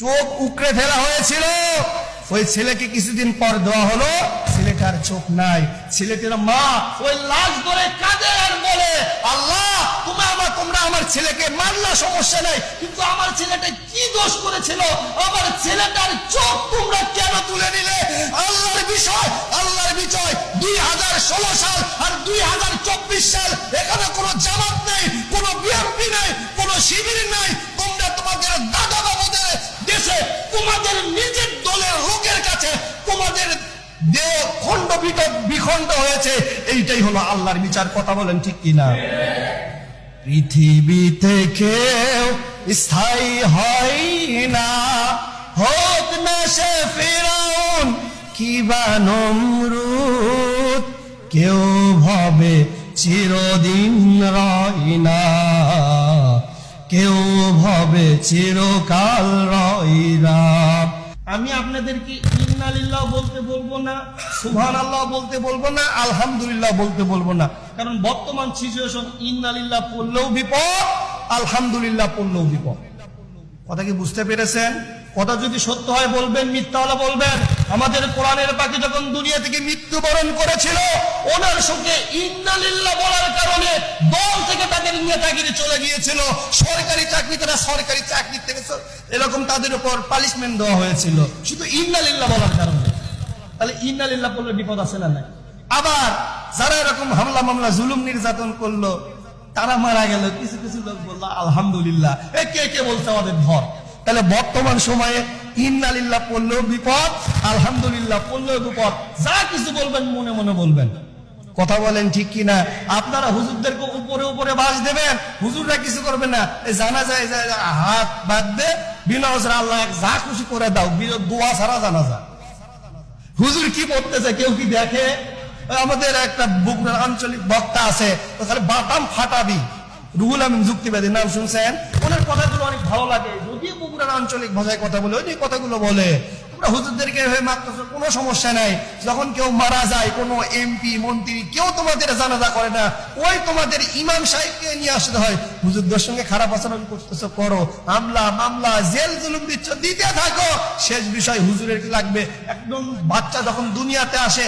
চোখ উকড়ে ফেলা হয়েছিল। ওই ছেলেকে কিছুদিন পর দেওয়া হলো। ছেলেটার চোখ নাই। ছেলেটির মা ওই লাশ ধরে কাঁদে আর বলে, আল্লাহ, তুমি আমার, তোমরা আমার ছেলেকে মারলা, সমস্যা নাই। কিন্তু আমার ছেলেটা কি দোষ করেছিল? আমার ছেলেটার চোখ তোমরা কেন তুলে নিলে? আল্লাহর বিষয় আল্লাহর বিষয় দুই হাজার ষোলো সাল আর দুই হাজার চব্বিশ সাল। এখানে দেহ খণ্ড বিখণ্ড হয়েছে, এইটাই হলো আল্লাহর বিচার। কথা বলেন ঠিক কিনা? পৃথিবীতে কেউ স্থায়ী হয় না। হোক না সে ফেরাউন কিবা নমরুদ, কেউ ভাবে চিরদিন রয় না। কেউ ভাবে চিরকাল রয় না। আমি আপনাদেরকে ইন্নালিল্লাহ বলতে বলব না সুহান আল্লাহ বলতে বলব না, আলহামদুলিল্লাহ বলতে বলব না। কারণ বর্তমান সিচুয়েশন ইন্নালিল্লাহ পড়লেও বিপদ, আলহামদুলিল্লাহ পড়লেও বিপদ। কথা কি বুঝতে পেরেছেন? কথা যদি সত্য হয় বলবেন, মিথ্যা হলে বলবেন। আমাদের কোরআনের পাখি যখন দুনিয়া থেকে মৃত্যুবরণ করেছিল, ওনার সঙ্গে ইন্নালিল্লাহ বলার কারণে দল থেকে তাদের নেতাগিরি চলে গিয়েছিল। সরকারি চাকরি, তারা সরকারি চাকরি থেকে এরকম তাদের উপর পালিশমেন্ট দেওয়া হয়েছিল। শুধু ইন্নালিল্লাহ বলার কারণে। তাহলে ইন্নালিল্লাহ বললে বিপদ আছে না নাই? আবার যারা এরকম হামলা, মামলা, জুলুম নির্যাতন করল, তারা মারা গেল। কিছু কিছু লোক বলল, আলহামদুলিল্লাহ। কে কে বলছে আমাদের ধর? তাহলে বর্তমান সময়ে ইন্নালিল্লাহ পড়লেও বিপদ, আলহামদুলিল্লাহ পড়লেও বিপদ। যা কিছু বলবেন, মনে মনে বলবেন। কথা বলেন ঠিক কি না আপনারা হুজুরদেরকে উপরে উপরে বাস দেবেন, হুজুররা কিছু করবে না। জানা যায় হাত বাদ দে, বিনা আল্লাহ যা খুশি করে দাও দোয়া ছাড়া জানা যায় হুজুর কি পড়তেছে কেউ কি দেখে? আমাদের একটা বুকনার আঞ্চলিক বক্তা আছে ওখানে বাটাম ফাটাবি। রুহুল আমিন যুক্তিবাদী, নাম শুনছেন? কথাগুলো অনেক ভালো লাগে। যদিও বগুড়ার আঞ্চলিক ভাষায় কথা বলে, ওই কথাগুলো বলে তোমরা হুজুরদেরকে কোনো সমস্যা নাই। যখন কেউ মারা যায়, কোনো এমপি মন্ত্রী, কেউ তোমাদের জানাজা করে না, ওই তোমাদের ইমাম সাহেবকে নিয়ে আসতে হয়। হুজুরদের সঙ্গে খারাপ আচরণ করো। মামলা মামলা, জেল জুলুম দিচ্ছ, দিতে থাকো। শেষ বিষয় হুজুরের লাগবে? একদম বাচ্চা যখন দুনিয়াতে আসে